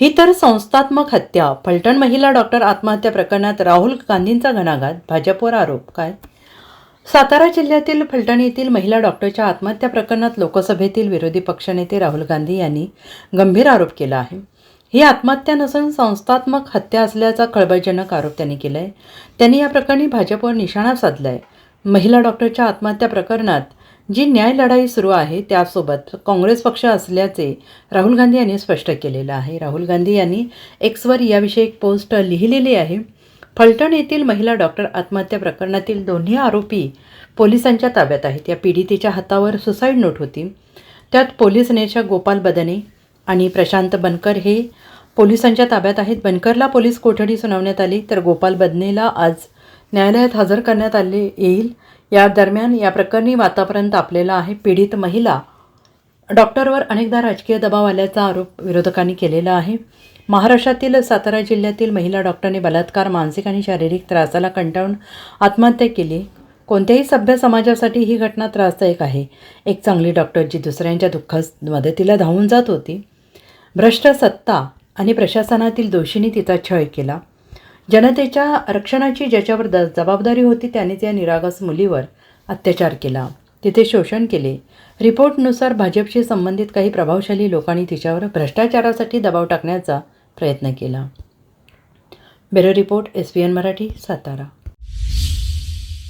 ही तर संस्थात्मक हत्या. फलटण महिला डॉक्टर आत्महत्या प्रकरणात राहुल गांधींचा घणाघात. भाजपवर आरोप काय? सातारा जिल्ह्यातील फलटण येथील महिला डॉक्टरच्या आत्महत्या प्रकरणात लोकसभेतील विरोधी पक्षनेते राहुल गांधी यांनी गंभीर आरोप केला आहे. ही आत्महत्या नसून संस्थात्मक हत्या असल्याचा खळबळजनक आरोप त्यांनी केला आहे त्यांनी या प्रकरणी भाजपवर निशाणा साधला आहे महिला डॉक्टरच्या आत्महत्या प्रकरणात जी न्याय लढाई सुरू आहे त्यासोबत काँग्रेस पक्ष असल्याचे राहुल गांधी यांनी स्पष्ट केलेलं आहे. राहुल गांधी यांनी एक्सवर याविषयी एक पोस्ट लिहिलेली आहे. फलटण येथील महिला डॉक्टर आत्महत्या प्रकरणातील दोन्ही आरोपी पोलिसांच्या ताब्यात आहेत. या पीडितेच्या हातावर सुसाईड नोट होती. त्यात पोलीस नेशा गोपाल बदने आणि प्रशांत बनकर हे पोलिसांच्या ताब्यात आहेत. बनकरला पोलीस कोठडी सुनावण्यात आली तर गोपाल बदनेला आज न्यायालयात हजर करण्यात आले येईल. या दरम्यान या प्रकरणी वातावरण तापलेलं आहे. पीडित महिला डॉक्टरवर अनेकदा राजकीय दबाव आल्याचा आरोप विरोधकांनी केलेला आहे. महाराष्ट्रातील सातारा जिल्ह्यातील महिला डॉक्टरने बलात्कार मानसिक आणि शारीरिक त्रासाला कंटाळून आत्महत्या केली. कोणत्याही सभ्य समाजासाठी ही घटना त्रासदायक आहे. एक चांगली डॉक्टर जी दुसऱ्यांच्या दुःखास मदतीला धावून जात होती. भ्रष्ट सत्ता आणि प्रशासनातील दोषींनी तिचा छळ केला. जनतेच्या रक्षणाची ज्याच्यावर द जबाबदारी होती त्यानेच या निरागस मुलीवर अत्याचार केला. तिथे शोषण केले. रिपोर्टनुसार भाजपशी संबंधित काही प्रभावशाली लोकांनी तिच्यावर भ्रष्टाचारासाठी दबाव टाकण्याचा प्रयत्न केला. Bureau report S P N Marathi Satara.